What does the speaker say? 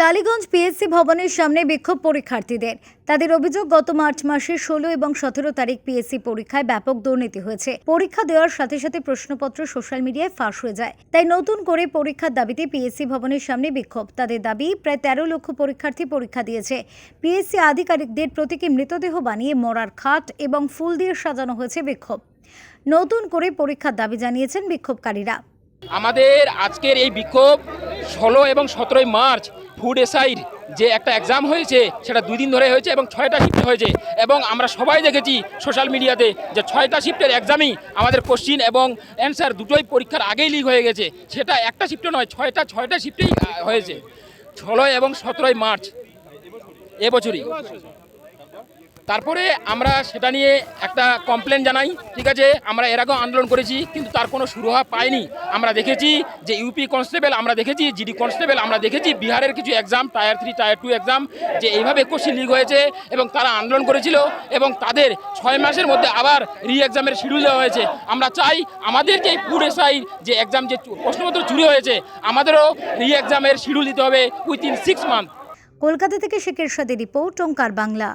Tollygunge PSC ভবনের সামনে বিক্ষোভ পরীক্ষার্থীদের। তাদের অভিযোগ, গত মার্চ মাসে ষোলো এবং সতেরো তারিখ পিএসসি পরীক্ষায় ব্যাপক দুর্নীতি হয়েছে। পরীক্ষা দেওয়ার সাথে সাথে প্রশ্নপত্র সোশ্যাল মিডিয়ায় ফাঁস হয়ে যায়। তাই নতুন করে পরীক্ষার দাবিতে পিএসসি ভবনের সামনে বিক্ষোভ। তাদের দাবি, প্রায় তেরো লক্ষ পরীক্ষার্থী পরীক্ষা দিয়েছে। পিএসসি আধিকারিকদের প্রতীকী মৃতদেহ বানিয়ে মরার খাট এবং ফুল দিয়ে সাজানো হয়েছে বিক্ষোভ। নতুন করে পরীক্ষার দাবি জানিয়েছেন বিক্ষোভকারীরা। আমাদের আজকের এই বিক্ষোভ ষোলো এবং সতেরোই মার্চ ফুড এসআইর যে একটা এক্সাম হয়েছে, সেটা দুই দিন ধরে হয়েছে এবং ছয়টা শিফটে হয়েছে এবং আমরা সবাই দেখেছি সোশ্যাল মিডিয়াতে যে ছয়টা শিফটের এক্সামই আমাদের কোশ্চিন এবং অ্যান্সার দুটোই পরীক্ষার আগেই লিক হয়ে গেছে। সেটা একটা শিফটে নয়, ছয়টা ছয়টা শিফটেই হয়েছে। ষোলোই এবং সতেরোই মার্চ এবছরই তারপরে আমরা সেটা নিয়ে একটা কমপ্লেন জানাই, ঠিক আছে? আমরা এর আগেও আন্দোলন করেছি, কিন্তু তার কোনো শুরু হওয়া পাইনি। আমরা দেখেছি যে ইউপি কনস্টেবল আমরা দেখেছি জিডি কনস্টেবল আমরা দেখেছি, বিহারের কিছু exam tier three tier two exam যে এইভাবে কোশ্চিন লিক হয়েছে এবং তারা আন্দোলন করেছিল এবং তাদের ছয় মাসের মধ্যে আবার রি এক্সামের শিডিউল দেওয়া হয়েছে। আমরা চাই আমাদের যে পুর এসআই যে এক্সাম যে প্রশ্নপত্র চুরি হয়েছে, আমাদেরও রি এক্সামের শিডিউল দিতে হবে উইথিন সিক্স মান্থ কলকাতা থেকে শেখের সাথে রিপোর্ট, ওঙ্কার বাংলা।